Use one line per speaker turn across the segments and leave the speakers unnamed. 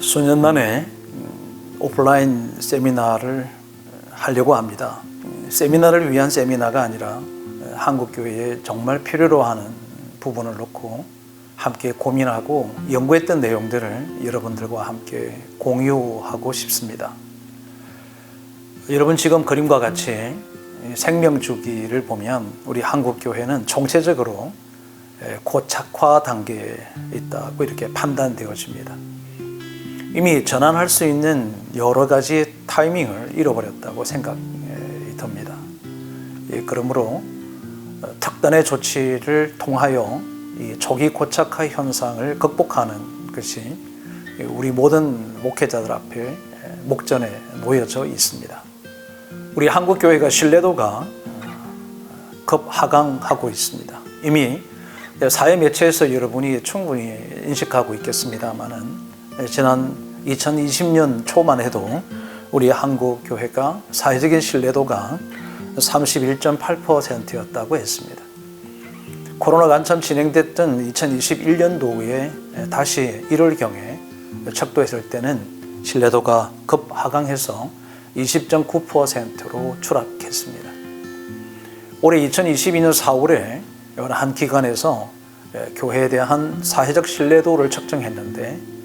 수년 만에 음, 오프라인 세미나를 하려고 합니다. 세미나를 위한 세미나가 아니라 한국 교회에 정말 필요로 하는 부분을 놓고 함께 고민하고 연구했던 내용들을 여러분들과 함께 공유하고 싶습니다. 여러분 지금 그림과 같이 생명 주기를 보면 우리 한국 교회는 총체적으로 고착화 단계에 있다고 이렇게 판단되어집니다. 이미 전환할 수 있는 여러 가지 타이밍을 잃어버렸다고 생각이 듭니다. 예, 그러므로 어, 특단의 조치를 통하여 이 조기 고착화 현상을 극복하는 것이 우리 모든 목회자들 앞에 목전에 놓여져 있습니다. 우리 한국 교회가 신뢰도가 급 하강하고 있습니다. 이미 사회 매체에서 여러분이 충분히 인식하고 있겠습니다만은 지난 2020년 초만 해도 우리 한국 교회가 사회적인 신뢰도가 31.8%였다고 했습니다. 코로나가 한참 진행됐던 2021년도에 다시 1월경에 척도했을 때는 신뢰도가 급 하강해서 20.9%로 추락했습니다. 올해 2022년 4월에 한 기관에서 교회에 대한 사회적 신뢰도를 측정했는데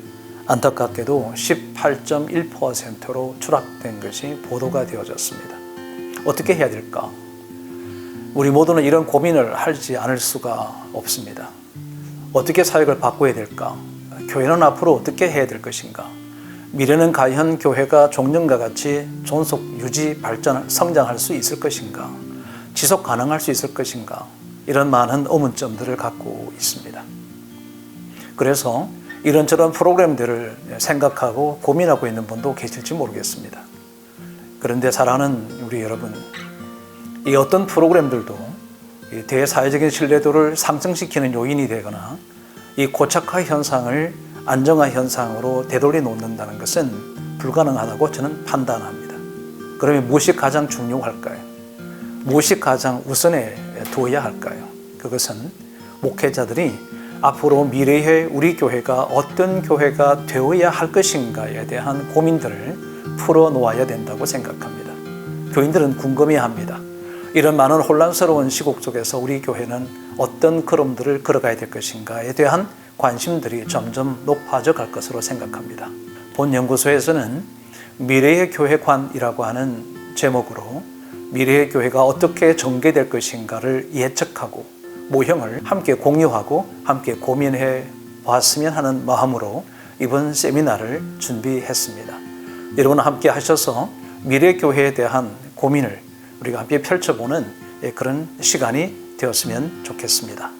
안타깝게도 18.1%로 추락된 것이 보도가 되어졌습니다. 어떻게 해야 될까? 우리 모두는 이런 고민을 하지 않을 수가 없습니다. 어떻게 사역을 바꿔야 될까? 교회는 앞으로 어떻게 해야 될 것인가? 미래는 과연 교회가 종년과 같이 존속, 유지, 발전, 성장할 수 있을 것인가? 지속 가능할 수 있을 것인가? 이런 많은 의문점들을 갖고 있습니다. 그래서 이런저런 프로그램들을 생각하고 고민하고 있는 분도 계실지 모르겠습니다. 그런데 사랑하는 우리 여러분, 이 어떤 프로그램들도 이 대사회적인 신뢰도를 상승시키는 요인이 되거나 이 고착화 현상을 안정화 현상으로 되돌려 놓는다는 것은 불가능하다고 저는 판단합니다. 그러면 무엇이 가장 중요할까요? 무엇이 가장 우선에 두어야 할까요? 그것은 목회자들이 앞으로 미래의 우리 교회가 어떤 교회가 되어야 할 것인가에 대한 고민들을 풀어 놓아야 된다고 생각합니다. 교인들은 궁금해 합니다. 이런 많은 혼란스러운 시국 속에서 우리 교회는 어떤 걸음들을 걸어가야 될 것인가에 대한 관심들이 점점 높아져 갈 것으로 생각합니다. 본 연구소에서는 미래의 교회관이라고 하는 제목으로 미래의 교회가 어떻게 전개될 것인가를 예측하고 모형을 함께 공유하고 함께 고민해 보았으면 하는 마음으로 이번 세미나를 준비했습니다. 여러분 함께 하셔서 미래 교회에 대한 고민을 우리가 함께 펼쳐보는 그런 시간이 되었으면 좋겠습니다.